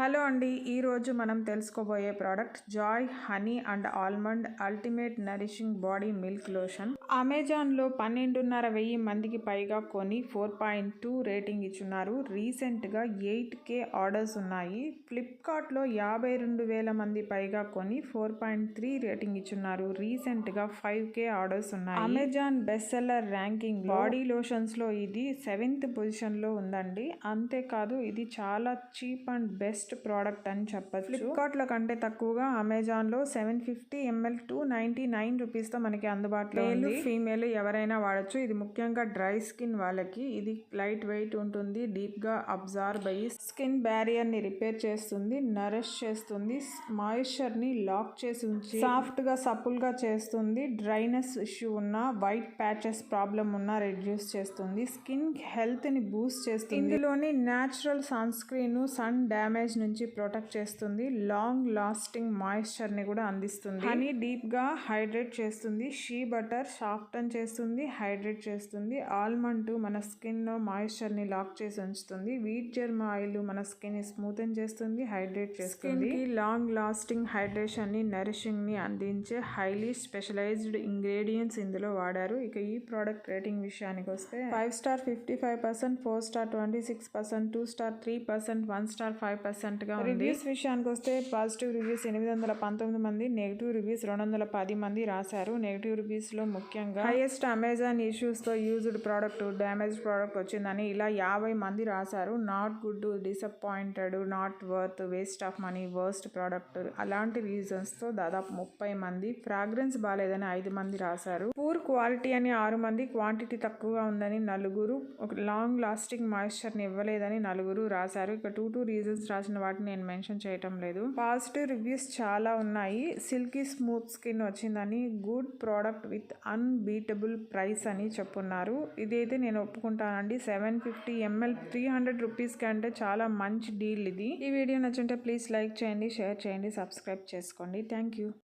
Hello అండి. ఈరోజు మనం తెలుసుకోబోయే product joy honey and almond ultimate nourishing body milk lotion. అమెజాన్లో పన్నెండున్నర వెయ్యి మందికి పైగా కొని ఫోర్ పాయింట్ టూ రేటింగ్ ఇచ్చున్నారు. రీసెంట్గా ఎయిట్ కే ఆర్డర్స్ ఉన్నాయి. ఫ్లిప్కార్ట్లో యాభై రెండు వేల మంది పైగా కొని ఫోర్ పాయింట్ త్రీ రేటింగ్ ఇచ్చున్నారు. రీసెంట్గా ఫైవ్ కే ఆర్డర్స్ ఉన్నాయి. Amazon best seller ranking body లోషన్స్లో ఇది సెవెంత్ పొజిషన్లో ఉందండి. అంతేకాదు ఇది చాలా చీప్ అండ్ బెస్ట్ ప్రోడక్ట్ అని చెప్పచ్చు. ఫ్లిప్కార్ట్లో కంటే తక్కువగా అమెజాన్లో seven fifty ML two ninety nine రూపీస్తో మనకి అందుబాటులో ఉంది. ఫీమేల్ ఎవరైనా వాడచ్చు. ఇది ముఖ్యంగా డ్రై స్కిన్ వాళ్ళకి. ఇది లైట్ వెయిట్ ఉంటుంది. డీప్గా అబ్జార్బ్ అయ్యి స్కిన్ బ్యారియర్ని రిపేర్ చేస్తుంది. నరిష్ చేస్తుంది. మాయిశ్చర్ని లాక్ చేసి ఉంచి సాఫ్ట్గా సపుల్గా చేస్తుంది. డ్రైనెస్ ఇష్యూ ఉన్న వైట్ ప్యాచెస్ ప్రాబ్లం ఉన్న రెడ్యూస్ చేస్తుంది. స్కిన్ హెల్త్ని బూస్ట్ చేస్తుంది. ఇందులోని natural sun screen sun damage నుంచి ప్రొటెక్ట్ చేస్తుంది. లాంగ్ లాస్టింగ్ మాయిశ్చర్ని కూడా అందిస్తుంది. హనీ డీప్గా హైడ్రేట్ చేస్తుంది. షీ బటర్ సాఫ్టన్ చేస్తుంది. హైడ్రేట్ చేస్తుంది. ఆల్మండ్ మన స్కిన్ మాయిశ్చర్ని లాక్ చేసి ఉంచుతుంది. వీట్ జెర్మ్ ఆయిల్ మన స్కిన్ స్మూతన్ చేస్తుంది. హైడ్రేట్ చేస్తుంది. లాంగ్ లాస్టింగ్ హైడ్రేషన్ని నరిషింగ్ని అందించే హైలీ స్పెషలైజ్డ్ ఇంగ్రీడియంట్స్ ఇందులో వాడారు. ఇక ఈ ప్రోడక్ట్ రేటింగ్ విషయానికి వస్తే five star fifty five percent four star twenty six percent two star three percent one star five percent గా రివ్యూస్ విషయానికి వస్తే పాజిటివ్ రివ్యూస్ ఎనిమిది వందల పంతొమ్మిది మంది నెగిటివ్ రివ్యూస్ రెండు వందల పది మంది రాశారు. నెగిటివ్ రివ్యూస్లో ముఖ్యంగా హైయెస్ట్ అమెజాన్ ఇష్యూస్తో యూజ్డ్ ప్రోడక్ట్ డ్యామేజ్ ప్రోడక్ట్ వచ్చిందని ఇలా యాభై మంది రాశారు. Not good disappointed not worth waste of money worst product అలాంటి రీజన్స్తో దాదాపు ముప్పై మంది ఫ్రాగ్రెన్స్ బాగాలేదని ఐదు మంది రాశారు. పూర్ క్వాలిటీ అని ఆరు మంది క్వాంటిటీ తక్కువగా ఉందని నలుగురు ఒక లాంగ్ లాస్టింగ్ మాయిశ్చర్ని ఇవ్వలేదని నలుగురు రాశారు. ఇక టూ టూ రీజన్స్ రాసిన వాటిని నేను మెన్షన్ చేయటం లేదు. పాజిటివ్ రివ్యూస్ చాలా ఉన్నాయి. సిల్కీ స్మూత్ స్కిన్ వచ్చిందని good product with unbeatable price అని చెప్పున్నారు. ఇదైతే నేను ఒప్పుకుంటానండి. Seven fifty ML three hundred rupees కంటే చాలా మంచి డీల్ ఇది. ఈ వీడియో నచ్చుంటే ప్లీజ్ లైక్ చేయండి షేర్ చేయండి సబ్స్క్రైబ్ చేసుకోండి. Thank you.